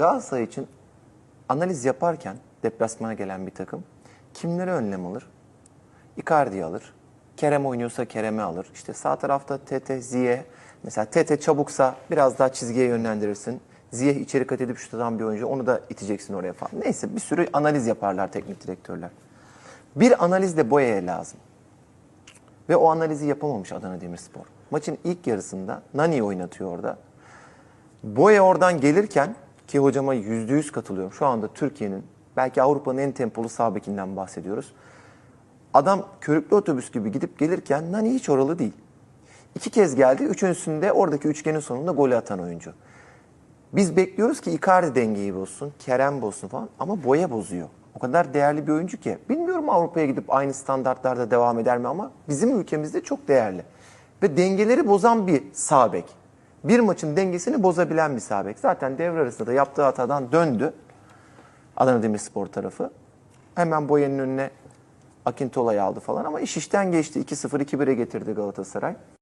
Galatasaray için analiz yaparken deplasmana gelen bir takım kimlere önlem alır? Icardi'yi alır. Kerem oynuyorsa Kerem'i alır. İşte sağ tarafta Tete, Ziye. Mesela Tete çabuksa biraz daha çizgiye yönlendirirsin. Ziye içeri kat edip şut atan bir oyuncu. Onu da iteceksin oraya falan. Neyse bir sürü analiz yaparlar teknik direktörler. Bir analiz de Boya'ya lazım. Ve o analizi yapamamış Adana Demirspor. Maçın ilk yarısında Nani oynatıyor orada. Boya oradan gelirken ki hocama yüzde yüz katılıyorum. Şu anda Türkiye'nin belki Avrupa'nın en tempolu sağ bahsediyoruz. Adam körüklü otobüs gibi gidip gelirken Nani hiç oralı değil. İki kez geldi. Üçüncüsünde oradaki üçgenin sonunda golü atan oyuncu. Biz bekliyoruz ki Icardi dengeyi bozsun, Kerem bozsun falan ama Boya bozuyor. O kadar değerli bir oyuncu ki. Bilmiyorum Avrupa'ya gidip aynı standartlarda devam eder mi ama bizim ülkemizde çok değerli. Ve dengeleri bozan bir sağ bek. Bir maçın dengesini bozabilen bir sağ bek. Zaten devre arasında da yaptığı hatadan döndü. Adana Demirspor tarafı. Hemen Boya'nın önüne Akintola'yı aldı falan ama iş işten geçti. 2-0, 2-1'e getirdi Galatasaray.